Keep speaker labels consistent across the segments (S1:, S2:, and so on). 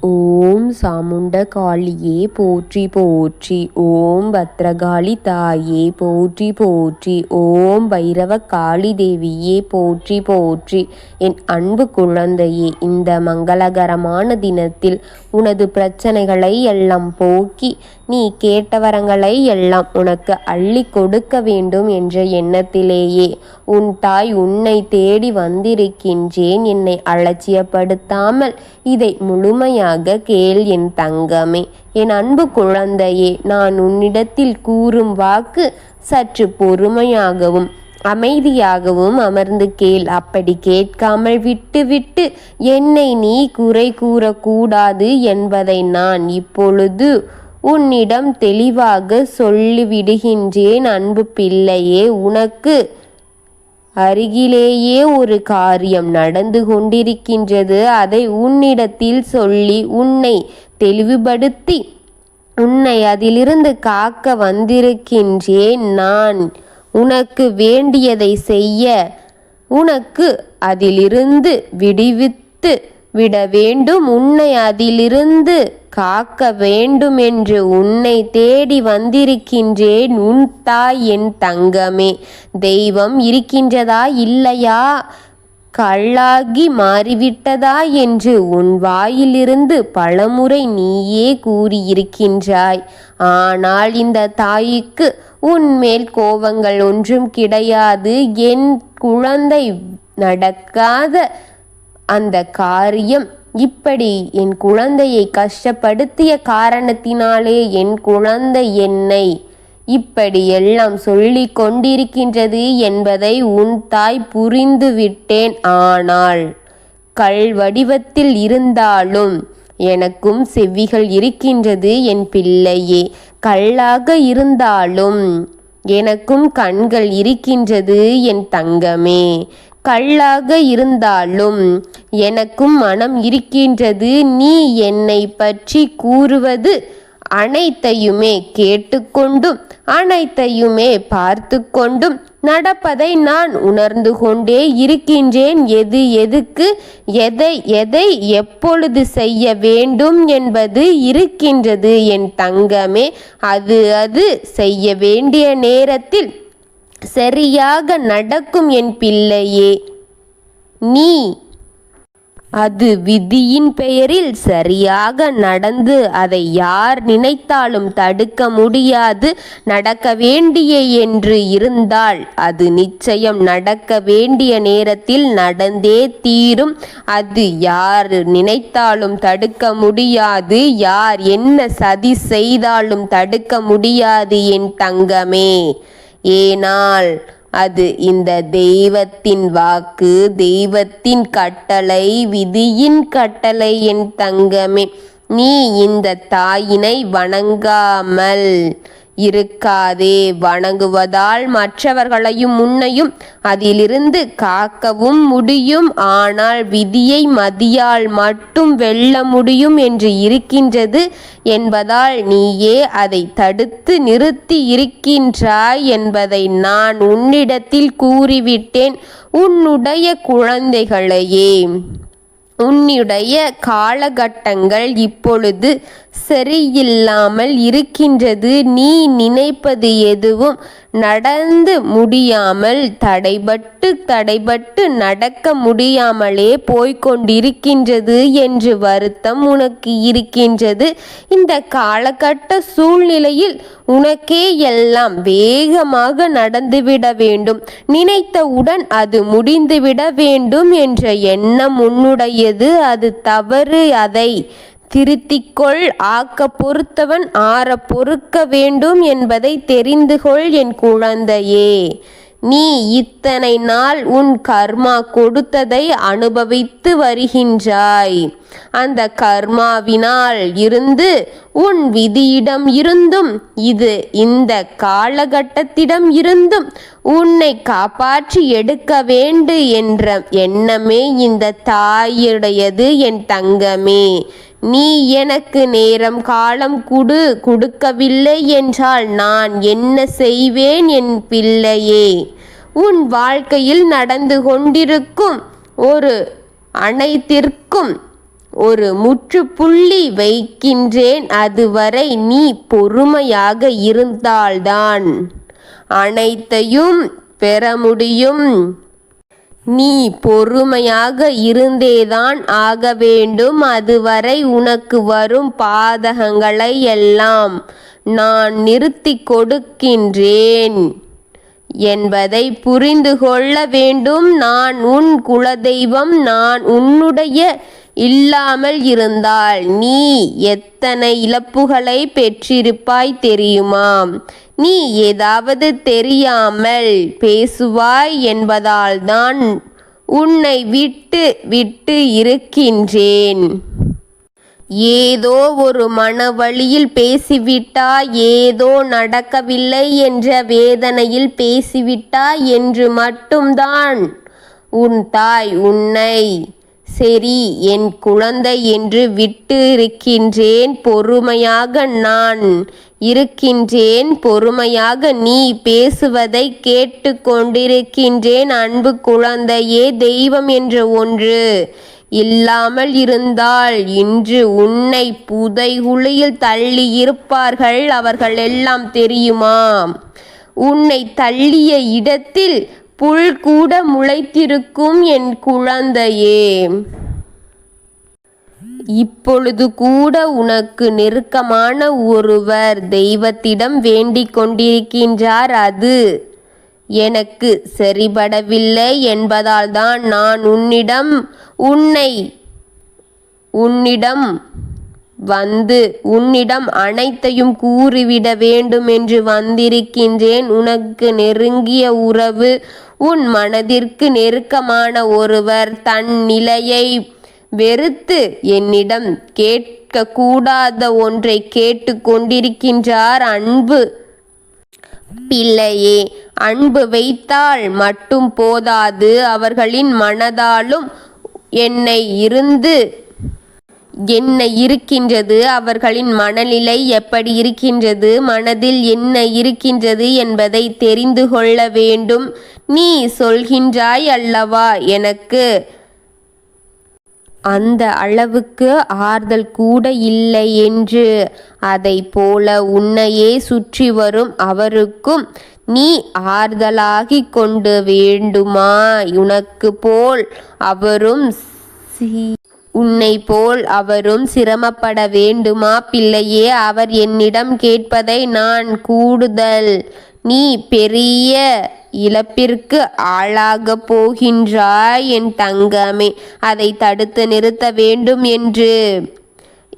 S1: ஓம் சாமுண்ட காளியே போற்றி போற்றி ஓம் பத்ரகாளி தாயே போற்றி போற்றி ஓம் பைரவ காளி தேவியே போற்றி போற்றி. என் அன்பு குழந்தையே இந்த மங்களகரமான தினத்தில் உனது பிரச்சனைகளை எல்லாம் போக்கி நீ கேட்ட வரங்களை எல்லாம் உனக்கு அள்ளி கொடுக்க வேண்டும் என்ற எண்ணத்திலேயே உன் தாய் உன்னை தேடி வந்திருக்கின்றேன். என்னை அலட்சியப்படுத்தாமல் இதை முழுமையாக கேள் என் தங்கமே. என் அன்பு குழந்தையே நான் உன்னிடத்தில் கூறும் வாக்கு சற்று பொறுமையாகவும் அமைதியாகவும் அமர்ந்து கேள். அப்படி கேட்காமல் விட்டுவிட்டு என்னை நீ குறை கூறக்கூடாது என்பதை நான் இப்பொழுது உன்னிடம் தெளிவாக சொல்லிவிடுகின்றேன் அன்பு பிள்ளையே உனக்கு அருகிலேயே ஒரு காரியம் நடந்து கொண்டிருக்கின்றது. அதை உன்னிடத்தில் சொல்லி உன்னை தெளிவுபடுத்தி உன்னை அதிலிருந்து காக்க வந்திருக்கின்றேன். நான் உனக்கு வேண்டியதை செய்ய உனக்கு அதிலிருந்து விடுவித்து விட வேண்டும். உன்னை அதிலிருந்து காக்க வேண்டும் என்று உன்னை தேடி வந்திருக்கின்றேன் உன் தாய் என் தங்கமே. தெய்வம் இருக்கின்றதா இல்லையா? கல்லாகி மாறிவிட்டதா என்று உன் வாயிலிருந்து பலமுறை நீயே கூறியிருக்கின்றாய். ஆனால் இந்த தாய்க்கு உன்மேல் கோபங்கள் ஒன்றும் கிடையாது. என் குழந்தை நடக்காத அந்த காரியம் இப்படி என் குழந்தையை கஷ்டப்படுத்திய காரணத்தினாலே என் குழந்தை என்னை இப்படி எல்லாம் சொல்லி கொண்டிருக்கின்றது என்பதை உன் தாய் புரிந்துவிட்டேன் ஆனால் கல் வடிவத்தில் இருந்தாலும் எனக்கும் செவ்விகள் இருக்கின்றது என் பிள்ளையே. கல்லாக இருந்தாலும் எனக்கும் கண்கள் இருக்கின்றது என் தங்கமே. கல்லாக இருந்தாலும் எனக்கும் மனம் இருக்கின்றது. நீ என்னை பற்றி கூறுவது அனைத்தையுமே கேட்டுக்கொண்டும் அனைத்தையுமே பார்த்து கொண்டும் நடப்பதை நான் உணர்ந்து கொண்டே இருக்கின்றேன். எது எதுக்கு எதை எதை எப்பொழுது செய்ய வேண்டும் என்பது இருக்கின்றது என் தங்கமே. அது அது செய்ய வேண்டிய நேரத்தில் சரியாக நடக்கும் என் பிள்ளையே. நீ அது விதியின் பெயரில் சரியாக நடந்து அதை யார் நினைத்தாலும் தடுக்க முடியாது. நடக்க வேண்டிய என்று இருந்தால் அது நிச்சயம் நடக்க வேண்டிய நேரத்தில் நடந்தே தீரும். அது யார் நினைத்தாலும் தடுக்க முடியாது. யார் என்ன சதி செய்தாலும் தடுக்க முடியாது என் தங்கமே. ஏனால் அது இந்த தெய்வத்தின் வாக்கு தெய்வத்தின் கட்டளை விதியின் கட்டளை என் தங்கமே. நீ இந்த தாயினை வணங்காமல் இருக்காதே வணங்குவதால் மற்றவர்களையும் முன்னையும் அதிலிருந்து காக்கவும் முடியும். ஆனால் விதியை மதியால் மட்டும் வெல்ல முடியும் என்று இருக்கின்றது என்பதால் நீயே அதை தடுத்து நிறுத்தி இருக்கின்றாய் என்பதை நான் உன்னிடத்தில் கூறிவிட்டேன். உன்னுடைய குழந்தைகளையே உன்னுடைய காலகட்டங்கள் இப்பொழுது சரியில்லாமல் இருக்கின்றது. நீ நினைப்பது எதுவும் நடந்து முடியாமல் தடைபட்டு தடைபட்டு நடக்க முடியாமலே போய்கொண்டிருக்கின்றது என்று வருத்தம் உனக்கு இருக்கின்றது. இந்த காலகட்ட சூழ்நிலையில் உனக்கே எல்லாம் வேகமாக நடந்துவிட வேண்டும். நினைத்தவுடன் அது முடிந்துவிட வேண்டும் என்ற எண்ணம் உன்னுடையது. அது தவறு. அதை திருத்திக்கொள் ஆக்க பொறுத்தவன் ஆற பொறுக்க வேண்டும் என்பதை தெரிந்து கொள் என் குழந்தையே. நீ இத்தனை நாள் உன் கர்மா கொடுத்ததை அனுபவித்து வருகின்றாய். அந்த கர்மாவினால் இருந்து உன் விதியிடம் இருந்தும் இது இந்த காலகட்டத்திடம் இருந்தும் உன்னை காப்பாற்றி எடுக்க வேண்டு என்ற எண்ணமே இந்த தாயுடையது என் தங்கமே. நீ எனக்கு நேரம் காலம் குடு கொடுக்கவில்லை என்றால் நான் என்ன செய்வேன் என் பிள்ளையே? உன் வாழ்க்கையில் நடந்து கொண்டிருக்கும் ஒரு அனைத்திற்கும் ஒரு முற்றுப்புள்ளி வைக்கின்றேன். அதுவரை நீ பொறுமையாக இருந்தால்தான். அனைத்தையும் பெற முடியும். நீ பொறுமையாக இருந்தேதான் ஆக வேண்டும். அதுவரை உனக்கு வரும் பாதகங்களை எல்லாம் நான் நிறுத்தி கொடுக்கின்றேன் என்பதை புரிந்து கொள்ள வேண்டும். நான் உன் குலதெய்வம் நான் உன்னுடைய இல்லாமல் இருந்தால் நீ எத்தனை இழப்புகளை பெற்றிருப்பாய் தெரியுமா நீ ஏதாவது தெரியாமல் பேசுவாய் என்பதால்தான் உன்னை விட்டு விட்டு இருக்கின்றேன். ஏதோ ஒரு மனவழியில் பேசிவிட்டா ஏதோ நடக்கவில்லை என்ற வேதனையில் பேசிவிட்டா என்று மட்டும்தான் உன் தாய் உன்னை சரி என் குழந்தை என்று விட்டு இருக்கின்றேன் பொறுமையாக நான் இருக்கின்றேன் பொறுமையாக நீ பேசுவதை கேட்டு கொண்டிருக்கின்றேன் அன்பு குழந்தையே தெய்வம் என்ற ஒன்று இல்லாமல் இருந்தால் இன்று உன்னை புதைகுழியில் தள்ளி இருப்பார்கள் அவர்கள் எல்லாம் தெரியுமா உன்னை தள்ளிய இடத்தில் புல் கூட முளைத்திருக்கும் என் குழந்தையே. இப்பொழுது கூட உனக்கு நெருக்கமான ஒருவர் தெய்வத்திடம் வேண்டிக் கொண்டிருக்கின்றார் அது. எனக்கு சரிபடவில்லை என்பதால்தான் நான் உன்னிடம் உன்னை உன்னிடம் வந்து உன்னிடம் அனைத்தையும் கூறிவிட வேண்டும் என்று வந்திருக்கின்றேன். உனக்கு நெருங்கிய உறவு உன் மனதிற்கு நெருக்கமான ஒருவர் தன் நிலையை வெறுத்து என்னிடம் கேட்கக்கூடாத ஒன்றை கேட்டு கொண்டிருக்கின்றார் அன்பு. பிள்ளையே அன்பு வைத்தால் மட்டும் போதாது. அவர்களின் மனதாலும் என்னை இருந்து என்ன இருக்கின்றது? அவர்களின் மனநிலை எப்படி இருக்கின்றது? மனதில் என்ன இருக்கின்றது என்பதை தெரிந்து கொள்ள வேண்டும். நீ சொல்கின்றாய் அல்லவா எனக்கு? அந்த அளவுக்கு ஆறுதல் கூட இல்லை என்று. அதை போல உன்னையே சுற்றி வரும் அவருக்கும் நீ ஆறுதலாகிக் கொண்டு வேண்டுமா? உனக்கு போல் அவரும் உன்னை போல் அவரும் சிரமப்பட வேண்டுமா? பிள்ளையே அவர் என்னிடம் கேட்பதை நான் கூடுதல். நீ பெரிய இழப்பிற்கு ஆளாகப் போகின்றாய் என் தங்கமே. அதை தடுத்து நிறுத்த வேண்டும் என்று.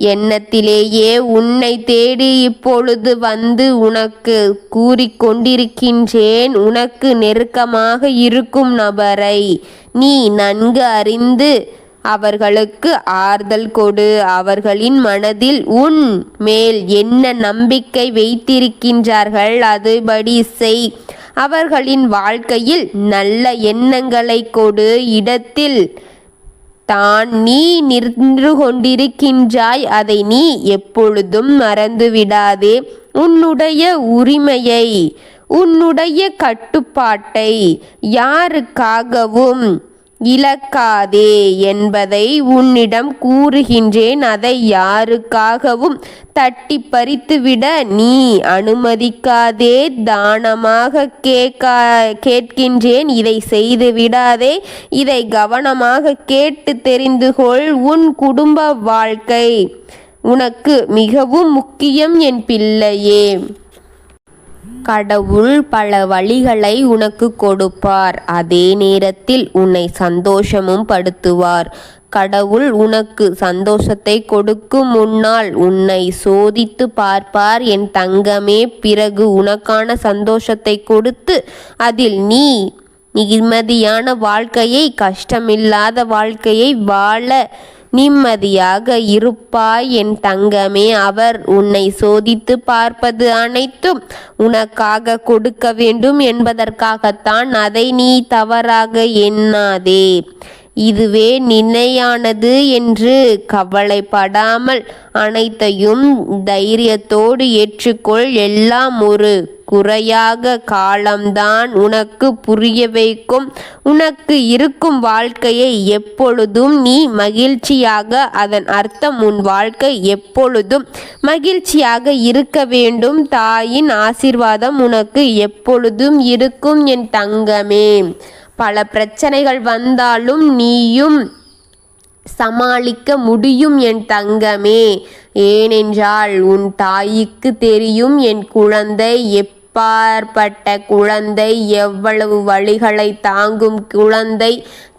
S1: எண்ணத்திலேயே உன்னை தேடி இப்பொழுது வந்து உனக்கு கூறிக்கொண்டிருக்கின்றேன் உனக்கு நெருக்கமாக இருக்கும் நபரை நீ நன்கு அறிந்து அவர்களுக்கு ஆறுதல் கொடு. அவர்களின் மனதில் உன் மேல் என்ன நம்பிக்கை வைத்திருக்கின்றார்கள் அதுபடி செய். அவர்களின் வாழ்க்கையில் நல்ல எண்ணங்களை கொடு. இடத்தில் தான் நீ நின்று கொண்டிருக்கின்றாய் அதை நீ எப்பொழுதும் மறந்துவிடாதே. உன்னுடைய உரிமையை உன்னுடைய கட்டுப்பாட்டை யாருக்காகவும் இழக்காதே என்பதை உன்னிடம் கூறுகின்றேன். அதை யாருக்காகவும் தட்டி பறித்துவிட நீ அனுமதிக்காதே. தானமாக கேட்கா கேட்கின்றேன். இதை செய்து விடாதே. இதை கவனமாக கேட்டு தெரிந்து கொள். உன் குடும்ப வாழ்க்கை உனக்கு மிகவும் முக்கியம் என் பிள்ளையே. கடவுள் பல வழிகளை உனக்கு கொடுப்பார். அதே நேரத்தில் உன்னை சந்தோஷமும் படுத்துவார். கடவுள் உனக்கு சந்தோஷத்தை கொடுக்கும் முன்னால் உன்னை சோதித்து பார்ப்பார். என் தங்கமே பிறகு உனக்கான சந்தோஷத்தை கொடுத்து அதில் நீ நிம்மதியான வாழ்க்கையை கஷ்டமில்லாத வாழ்க்கையை வாழ நிம்மதியாக இருப்பாய் என் தங்கமே. அவர் உன்னை சோதித்து பார்ப்பது அனைத்தும் உனக்காக கொடுக்க வேண்டும் என்பதற்காகத்தான் அதை நீ தவறாக எண்ணாதே. இதுவே நினையானது என்று கவலைப்படாமல் அனைத்தையும் தைரியத்தோடு ஏற்றுக்கொள். எல்லாம் ஒரு குறையாக காலம்தான் உனக்கு புரிய வைக்கும். உனக்கு இருக்கும் வாழ்க்கையை எப்பொழுதும் நீ மகிழ்ச்சியாக அதன் அர்த்தம் உன் வாழ்க்கை எப்பொழுதும் மகிழ்ச்சியாக இருக்க வேண்டும். தாயின் ஆசீர்வாதம் உனக்கு எப்பொழுதும் இருக்கும் என் தங்கமே. பல பிரச்சனைகள் வந்தாலும் நீயும் சமாளிக்க முடியும் என் தங்கமே. ஏனென்றால் உன் தாய்க்கு தெரியும் என் குழந்தை எப் அப்பாற்பட்ட குழந்தை எவ்வளவு வழிகளை தாங்கும் குழந்தை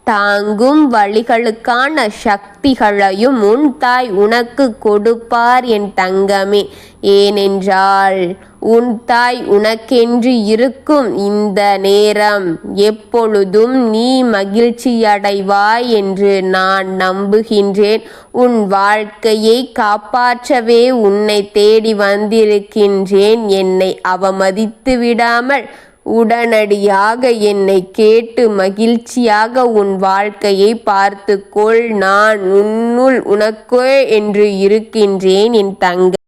S1: தாங்கும் வழிகளுக்கான சக்திகளையும் உன் தாய் உனக்கு கொடுப்பார் என் தங்கமே. ஏனென்றால் உன் தாய் உனக்கென்று இருக்கும் இந்த நேரம் எப்பொழுதும் நீ மகிழ்ச்சியடைவாய் என்று நான் நம்புகின்றேன். உன் வாழ்க்கையை காப்பாற்றவே உன்னை தேடி வந்திருக்கின்றேன். என்னை அவமதித்து விடாமல் உடனடியாக என்னை கேட்டு மகிழ்ச்சியாக உன் வாழ்க்கையை பார்த்துக்கொள். நான் உன்னுள் உனக்கோ என்று இருக்கின்றேன் என் தங்க.